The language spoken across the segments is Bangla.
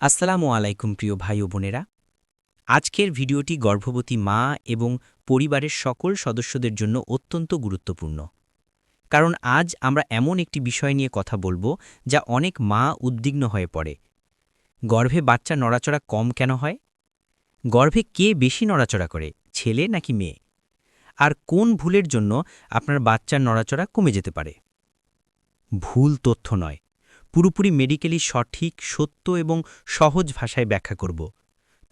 আসসালামু আলাইকুম প্রিয় ভাই ও বোনেরা। আজকের ভিডিওটি গর্ভবতী মা এবং পরিবারের সকল সদস্যদের জন্য অত্যন্ত গুরুত্বপূর্ণ। কারণ আজ আমরা এমন একটি বিষয় নিয়ে কথা বলব যা অনেক মা উদ্বিগ্ন হয়ে পড়ে। গর্ভে বাচ্চা নড়াচড়া কম কেন হয়? গর্ভে কে বেশি নড়াচড়া করে, ছেলে নাকি মেয়ে? আর কোন ভুলের জন্য আপনার বাচ্চার নড়াচড়া কমে যেতে পারে? ভুল তথ্য নয়। পুরোপুরি মেডিকেলি সঠিক, সত্য এবং সহজ ভাষায় ব্যাখ্যা করব।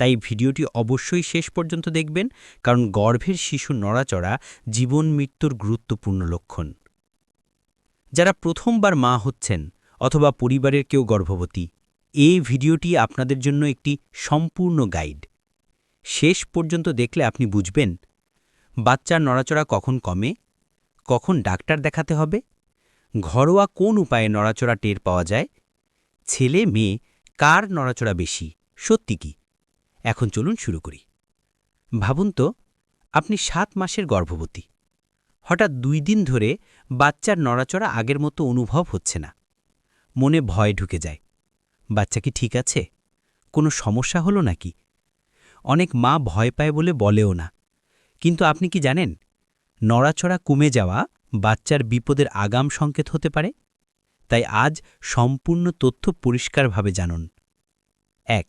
তাই ভিডিওটি অবশ্যই শেষ পর্যন্ত দেখবেন, কারণ গর্ভের শিশু নড়াচড়া জীবন মৃত্যুর গুরুত্বপূর্ণ লক্ষণ। যারা প্রথমবার মা হচ্ছেন অথবা পরিবারের কেউ গর্ভবতী এই ভিডিওটি আপনাদের জন্য একটি সম্পূর্ণ গাইড শেষ পর্যন্ত দেখলে আপনি বুঝবেন বাচ্চার নড়াচড়া কখন কমে, কখন ডাক্তার দেখাতে হবে ঘরোয়া কোন উপায়ে নড়াচড়া টের পাওয়া যায়? ছেলে, মেয়ে, কার নড়াচড়া বেশি? সত্যি কি? এখন চলুন শুরু করি। ভাবুন তো, আপনি সাত মাসের গর্ভবতী। হঠাৎ দুই দিন ধরে বাচ্চার নড়াচড়া আগের মতো অনুভব হচ্ছে না। মনে ভয় ঢুকে যায়। বাচ্চা কি ঠিক আছে? কোনো সমস্যা হলো নাকি? অনেক মা ভয় পায় বলে বলেও না। কিন্তু আপনি কি জানেন? নড়াচড়া কমে যাওয়া বাচ্চার বিপদের আগাম সংকেত হতে পারে? তাই আজ সম্পূর্ণ তথ্য পরিষ্কারভাবে জানুন। এক,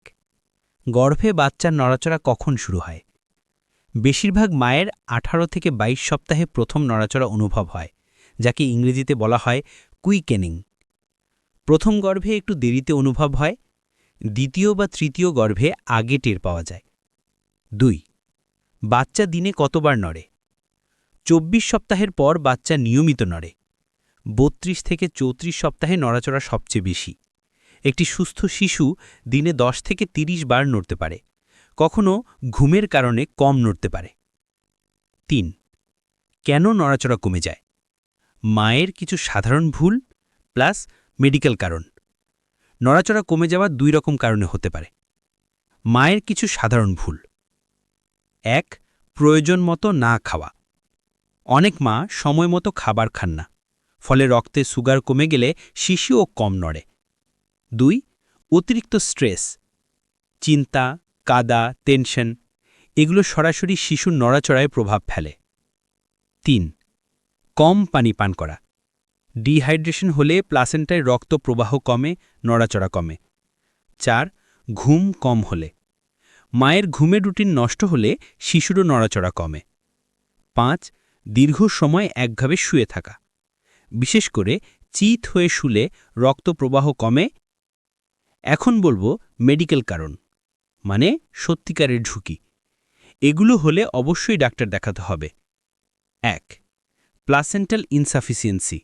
গর্ভে বাচ্চার নড়াচড়া কখন শুরু হয়? বেশিরভাগ মায়ের ১৮ থেকে ২২ সপ্তাহে প্রথম নড়াচড়া অনুভব হয়, যাকে ইংরেজিতে বলা হয় কুইকেনিং। প্রথম গর্ভে একটু দেরিতে অনুভব হয়, দ্বিতীয় বা তৃতীয় গর্ভে আগে টের পাওয়া যায়। দুই, বাচ্চা দিনে কতবার নড়ে? চব্বিশ সপ্তাহের পর বাচ্চা নিয়মিত নড়ে। বত্রিশ থেকে চৌত্রিশ সপ্তাহে নড়াচড়া সবচেয়ে বেশি। একটি সুস্থ শিশু দিনে দশ থেকে ৩০ বার নড়তে পারে। কখনো ঘুমের কারণে কম নড়তে পারে। তিন, কেন নড়াচড়া কমে যায়? মায়ের কিছু সাধারণ ভুল, প্লাস মেডিকেল কারণ। নড়াচড়া কমে যাওয়া দুই রকম কারণে হতে পারে। মায়ের কিছু সাধারণ ভুল। এক, প্রয়োজন মতো না খাওয়া। অনেক মা সময় মতো খাবার খান না, ফলে রক্তে সুগার কমে গেলে শিশুও কম নড়ে। দুই, অতিরিক্ত স্ট্রেস, চিন্তা, কাদা, টেনশন, এগুলো সরাসরি শিশুর নড়াচড়ায় প্রভাব ফেলে। তিন, কম পানি পান করা, ডিহাইড্রেশন হলে প্লাসেন্টায় রক্ত প্রবাহ কমে, নড়াচড়া কমে। চার, ঘুম কম হলে, মায়ের ঘুমের রুটিন নষ্ট হলে শিশুরও নড়াচড়া কমে। পাঁচ দীর্ঘ সময় একভাবে শুয়ে থাকা। বিশেষ করে চিত হয়ে শুলে রক্ত প্রবাহ কমে। এখন বলব মেডিকেল কারণ মানে সত্যিকারের ঝুঁকি। এগুলো হলে অবশ্যই ডাক্তার দেখাতে হবে। এক, প্লাসেন্টাল ইনসাফিসিয়েন্সি।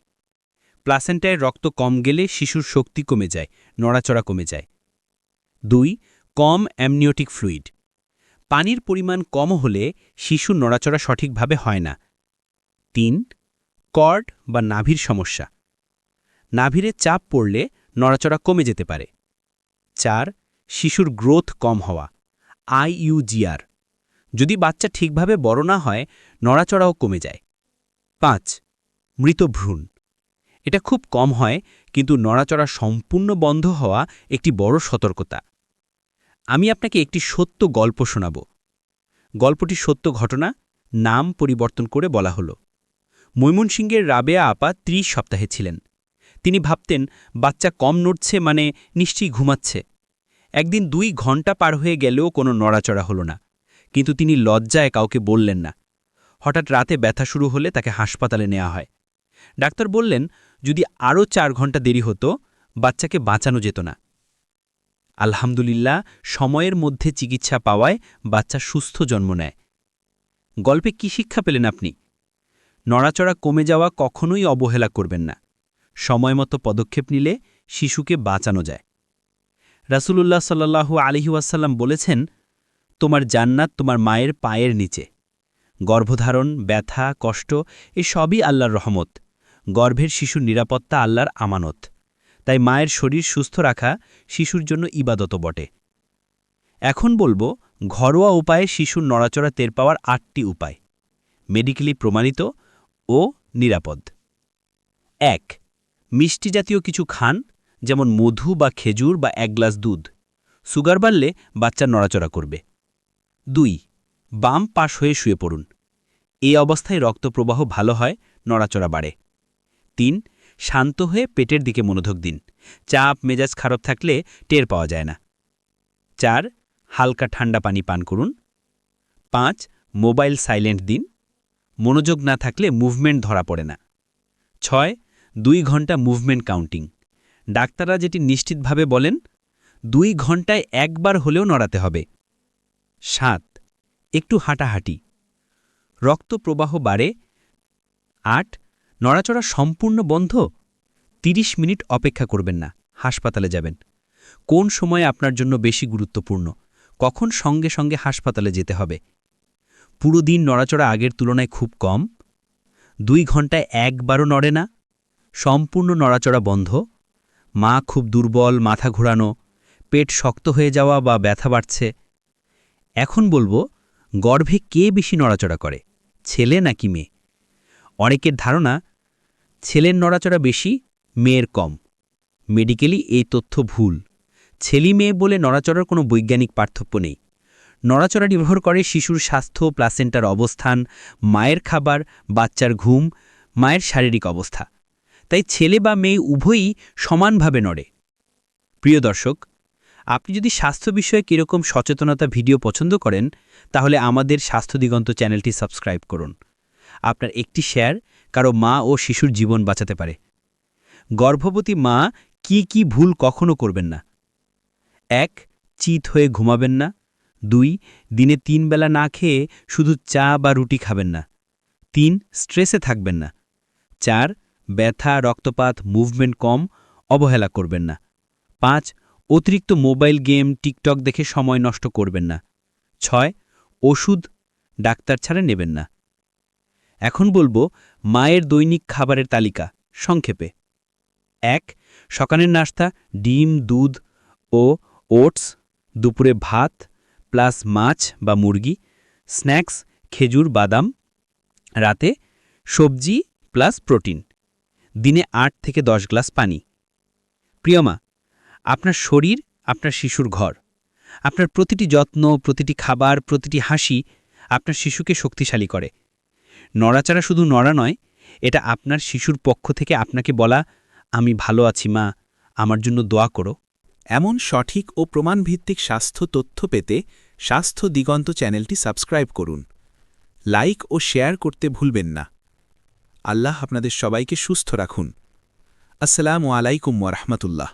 প্লাসেন্টায় রক্ত কম গেলে শিশুর শক্তি কমে যায়, নড়াচড়া কমে যায়। দুই, কম অ্যামনিওটিক ফ্লুইড। পানির পরিমাণ কম হলে শিশুর নড়াচড়া সঠিকভাবে হয় না। তিন, কর্ড বা নাভির সমস্যা। নাভিরে চাপ পড়লে নড়াচড়া কমে যেতে পারে। চার, শিশুর গ্রোথ কম হওয়া আইইউজিআর যদি বাচ্চা ঠিকভাবে বড় না হয়, নড়াচড়াও কমে যায়। পাঁচ, মৃত ভ্রূণ। এটা খুব কম হয়, কিন্তু নড়াচড়া সম্পূর্ণ বন্ধ হওয়া একটি বড় সতর্কতা। আমি আপনাকে একটি সত্য গল্প শোনাব। গল্পটি সত্য ঘটনা, নাম পরিবর্তন করে বলা হলো। ময়মনসিংহের রাবেয়া আপা ত্রিশ সপ্তাহে ছিলেন। তিনি ভাবতেন, বাচ্চা কম নড়ছে মানে নিশ্চয়ই ঘুমাচ্ছে। একদিন দুই ঘণ্টা পার হয়ে গেলেও কোনো নড়াচড়া হলো না। কিন্তু তিনি লজ্জায় কাউকে বললেন না। হঠাৎ রাতে ব্যথা শুরু হলে তাকে হাসপাতালে নেওয়া হয়। ডাক্তার বললেন, যদি আরও চার ঘণ্টা দেরি হতো, বাচ্চাকে বাঁচানো যেত না। আলহামদুলিল্লাহ, সময়ের মধ্যে চিকিৎসা পাওয়ায় বাচ্চা সুস্থ জন্ম নেয়। গল্পে কি শিক্ষা পেলেন আপনি? নড়াচড়া কমে যাওয়া কখনোই অবহেলা করবেন না। সময়মতো পদক্ষেপ নিলে শিশুকে বাঁচানো যায়। রাসুলুল্লাহ সাল্লাহু আলিহাসাল্লাম বলেছেন, তোমার জান্নাত তোমার মায়ের পায়ের নিচে। গর্ভধারণ, ব্যথা, কষ্ট, এ সবই আল্লাহর রহমত। গর্ভের শিশুর নিরাপত্তা আল্লাহর আমানত। তাই মায়ের শরীর সুস্থ রাখা শিশুর জন্য ইবাদত বটে। এখন বলব, ঘরোয়া উপায়ে শিশুর নড়াচড়া টের পাওয়ার আটটি উপায়। মেডিকেলি প্রমাণিত ও নিরাপদ। এক, মিষ্টি জাতীয় কিছু খান, যেমন মধু বা খেজুর বা এক গ্লাস দুধ। সুগার বাড়লে বাচ্চা নড়াচড়া করবে। দুই, বাম পাশ হয়ে শুয়ে পড়ুন। এই অবস্থায় রক্তপ্রবাহ ভালো হয়, নড়াচড়া বাড়ে। তিন, শান্ত হয়ে পেটের দিকে মনোযোগ দিন। চাপ, মেজাজ খারাপ থাকলে টের পাওয়া যায় না। চার, হালকা ঠান্ডা পানি পান করুন। পাঁচ, মোবাইল সাইলেন্ট দিন। মনোযোগ না থাকলে মুভমেন্ট ধরা পড়ে না। ছয়, দুই ঘণ্টা মুভমেন্ট কাউন্টিং। ডাক্তাররা যেটি নিশ্চিতভাবে বলেন, দুই ঘন্টায় একবার হলেও নড়াতে হবে। সাত, একটু হাঁটাহাঁটি। রক্ত প্রবাহ বাড়ে। আট, নড়াচড়া সম্পূর্ণ বন্ধ? ৩০ মিনিট অপেক্ষা করবেন না, হাসপাতালে যাবেন। কোন সময় আপনার জন্য বেশি গুরুত্বপূর্ণ? কখন সঙ্গে সঙ্গে হাসপাতালে যেতে হবে? পুরো দিন নড়াচড়া আগের তুলনায় খুব কম। দুই ঘন্টায় একবারও নড়ে না। সম্পূর্ণ নড়াচড়া বন্ধ। মা খুব দুর্বল, মাথা ঘোরানো, পেট শক্ত হয়ে যাওয়া বা ব্যথা বাড়ছে। এখন বলব, গর্ভে কে বেশি নড়াচড়া করে, ছেলে নাকি মেয়ে? অনেকের ধারণা, ছেলের নড়াচড়া বেশি, মেয়ের কম। মেডিকেলি এই তথ্য ভুল। ছেলে মেয়ে বলে নড়াচড়ার কোনো বৈজ্ঞানিক পার্থক্য নেই। নড়াচড়া নির্ভর করে শিশুর স্বাস্থ্য, প্লাসেন্টার অবস্থান, মায়ের খাবার, বাচ্চার ঘুম, মায়ের শারীরিক অবস্থা। তাই ছেলে বা মেয়ে উভয়ই সমানভাবে নড়ে। প্রিয় দর্শক, আপনি যদি স্বাস্থ্য বিষয়ে কীরকম সচেতনতা ভিডিও পছন্দ করেন, তাহলে আমাদের স্বাস্থ্য দিগন্ত চ্যানেলটি সাবস্ক্রাইব করুন। আপনার একটি শেয়ার কারও মা ও শিশুর জীবন বাঁচাতে পারে। গর্ভবতী মা কি কি ভুল কখনো করবেন না। এক, চিত হয়ে ঘুমাবেন না। দুই, দিনে তিন বেলা না খেয়ে শুধু চা বা রুটি খাবেন না। তিন, স্ট্রেসে থাকবেন না। চার, ব্যথা, রক্তপাত, মুভমেন্ট কম, অবহেলা করবেন না। পাঁচ, অতিরিক্ত মোবাইল গেম, টিকটক দেখে সময় নষ্ট করবেন না। ছয়, ওষুধ ডাক্তার ছাড়া নেবেন না। এখন বলব, মায়ের দৈনিক খাবারের তালিকা, সংক্ষেপে। এক, সকালের নাস্তা, ডিম, দুধ ও ওটস, দুপুরে ভাত প্লাস মাছ বা মুরগি, স্ন্যাক্স, খেজুর, বাদাম, রাতে সবজি প্লাস প্রোটিন, দিনে আট থেকে দশ গ্লাস পানি। প্রিয়মা, আপনার শরীর, আপনার শিশুর ঘর, আপনার প্রতিটি যত্ন, প্রতিটি খাবার, প্রতিটি হাসি আপনার শিশুকে শক্তিশালী করে। নড়াচড়া শুধু নড়া নয়, এটা আপনার শিশুর পক্ষ থেকে আপনাকে বলা, আমি ভালো আছি মা, আমার জন্য দোয়া করো। এমন সঠিক ও প্রমাণভিত্তিক স্বাস্থ্য তথ্য পেতে স্বাস্থ্য দিগন্ত চ্যানেলটি সাবস্ক্রাইব করুন। লাইক ও শেয়ার করতে ভুলবেন না। আল্লাহ আপনাদের সবাইকে সুস্থ রাখুন। আসসালামু আলাইকুম ওরহমতুল্লাহ